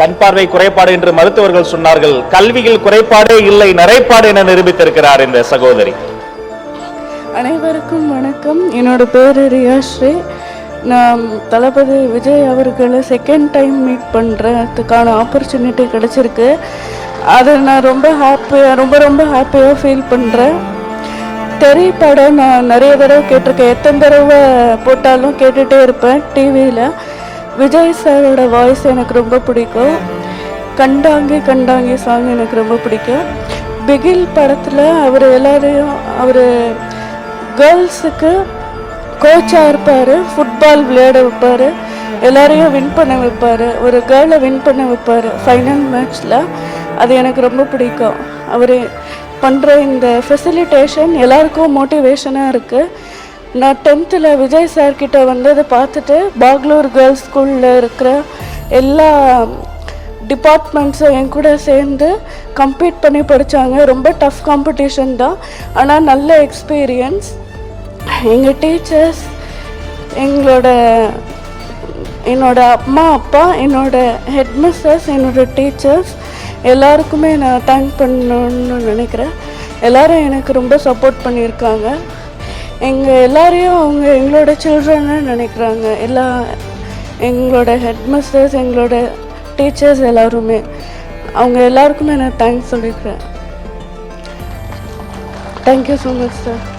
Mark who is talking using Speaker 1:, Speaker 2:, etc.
Speaker 1: கண் பார்வை குறைபாடு என்று மருத்துவர்கள் சொன்னார்கள். கல்வியில் குறைபாடே இல்லை நிறைப்பாடு என நிரூபித்திருக்கிறார் இந்த சகோதரி.
Speaker 2: அனைவருக்கும் வணக்கம். என்னோட பேர் ரியாஸ்ரீ நான் தளபதி விஜய் அவர்களை செகண்ட் டைம் மீட் பண்ணுறதுக்கான ஆப்பர்ச்சுனிட்டி கிடச்சிருக்கு. அதை நான் ரொம்ப ஹாப்பியாக ரொம்ப ரொம்ப ஹாப்பியாக ஃபீல் பண்ணுறேன் தெரி படம் நான் நிறைய தடவை கேட்டிருக்கேன். எத்தனை தடவை போட்டாலும் கேட்டுகிட்டே இருப்பேன் டிவியில் விஜய் சாரோட வாய்ஸ் எனக்கு ரொம்ப பிடிக்கும். கண்டாங்கி கண்டாங்கி சாங் எனக்கு ரொம்ப பிடிக்கும். பிகில் படத்தில் அவர் எல்லாரையும் அவர் கேர்ள்ஸுக்கு கோச்சாக இருப்பார் ஃபுட்பால் விளையாட வைப்பார் எல்லாரையும் வின் பண்ண வைப்பார் ஒரு கேர்ளை வின் பண்ண வைப்பார் ஃபைனல் மேட்ச்சில் அது எனக்கு ரொம்ப பிடிக்கும். அவர் பண்ணுற இந்த ஃபெசிலிட்டேஷன் எல்லாருக்கும் மோட்டிவேஷனாக இருக்குது நான் டென்த்தில் விஜய் சார் கிட்ட வந்ததை பார்த்துட்டு பாக்லூர் கேர்ள்ஸ் ஸ்கூலில் இருக்கிற எல்லா டிபார்ட்மெண்ட்ஸும் என் கூட சேர்ந்து கம்ப்ளீட் பண்ணி படித்தாங்க ரொம்ப டஃப் காம்படிஷன் தான். ஆனால் நல்ல எக்ஸ்பீரியன்ஸ் எங்கள் டீச்சர்ஸ் எங்களோட என்னோட அம்மா அப்பா என்னோட ஹெட் மிஸ்ஸஸ் என்னோட டீச்சர்ஸ் எல்லாருக்குமே நான் தேங்க் பண்ணணும்னு நினைக்கிறேன். எல்லோரும் எனக்கு ரொம்ப சப்போர்ட் பண்ணியிருக்காங்க. எங்கள் எல்லாரையும் அவங்க எங்களோட சில்ட்ரன்னு நினைக்கிறாங்க. எல்லா எங்களோட ஹெட் மிஸ்டர்ஸ் எங்களோட டீச்சர்ஸ் எல்லாருமே. அவங்க எல்லாருக்குமே நான் தேங்க்ஸ் சொல்லியிருக்கிறேன் தேங்க்யூ ஸோ மச் சார்